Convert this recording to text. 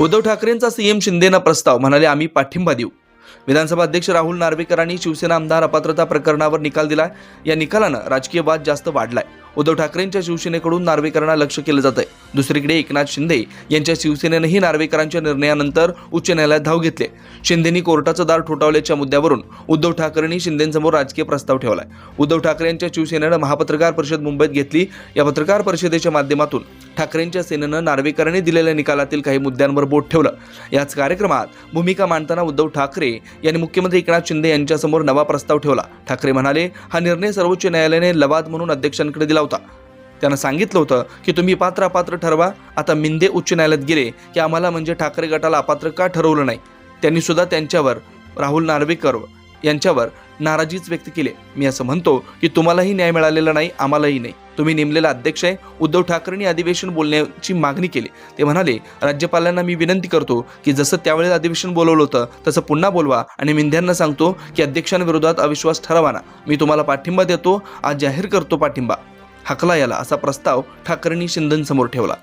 Uddhav ठाकरेंचा CM शिंदेना प्रस्ताव म्हणाले आम्ही पाठिंबा देऊ. विधानसभा अध्यक्ष राहुल नार्वेकरांनी शिवसेना आमदार अपात्रता प्रकरणावर निकाल दिलाय. या निकालानं राजकीय वाद जास्त वाढलाय. उद्धव ठाकरेंच्या शिवसेनेकडून नार्वेकरांना लक्ष केलं जात आहे दुसरीकडे एकनाथ शिंदे यांच्या शिवसेनेनंही नार्वेकरांच्या निर्णयानंतर उच्च न्यायालयात धाव घेतले शिंदेनी कोर्टाचं दार ठोठावल्याच्या मुद्द्यावरून उद्धव ठाकरेंनी शिंदेंसमोर राजकीय प्रस्ताव ठेवलाय. उद्धव ठाकरे यांच्या शिवसेनेनं महापत्रकार परिषद मुंबईत घेतली. या पत्रकार परिषदेच्या माध्यमातून ठाकरेंच्या सेनेनं नार्वेकरांनी दिलेल्या निकालातील काही मुद्द्यांवर बोट ठेवलं. याच कार्यक्रमात भूमिका मांडताना उद्धव ठाकरे यांनी मुख्यमंत्री एकनाथ शिंदे यांच्यासमोर नवा प्रस्ताव ठेवला. ठाकरे म्हणाले हा निर्णय सर्वोच्च न्यायालयाने लवाद म्हणून अध्यक्षांकडे दिला होता. त्यांना सांगितलं होतं की तुम्ही पात्र अपात्र ठरवा. आता मिंदे उच्च न्यायालयात गेले की आम्हाला म्हणजे ठाकरे गटाला अपात्र का ठरवलं नाही? त्यांनी सुद्धा त्यांच्यावर राहुल नार्वेकर यांच्यावर नाराजीच व्यक्त केली. मी असं म्हणतो की तुम्हालाही न्याय मिळालेला नाही आम्हालाही नाही. तुम्ही नेमलेला अध्यक्ष आहे. उद्धव ठाकरेंनी अधिवेशन बोलण्याची मागणी केली. ते म्हणाले राज्यपालांना मी विनंती करतो की जसं त्यावेळेस अधिवेशन बोलवलं होतं तसं पुन्हा बोलवा आणि मिंध्यांना सांगतो की अध्यक्षांविरोधात अविश्वास ठरवा ना. मी तुम्हाला पाठिंबा देतो आज जाहीर करतो पाठिंबा. हकला याला असा प्रस्ताव ठाकरेंनी शिंदेसमोर ठेवला.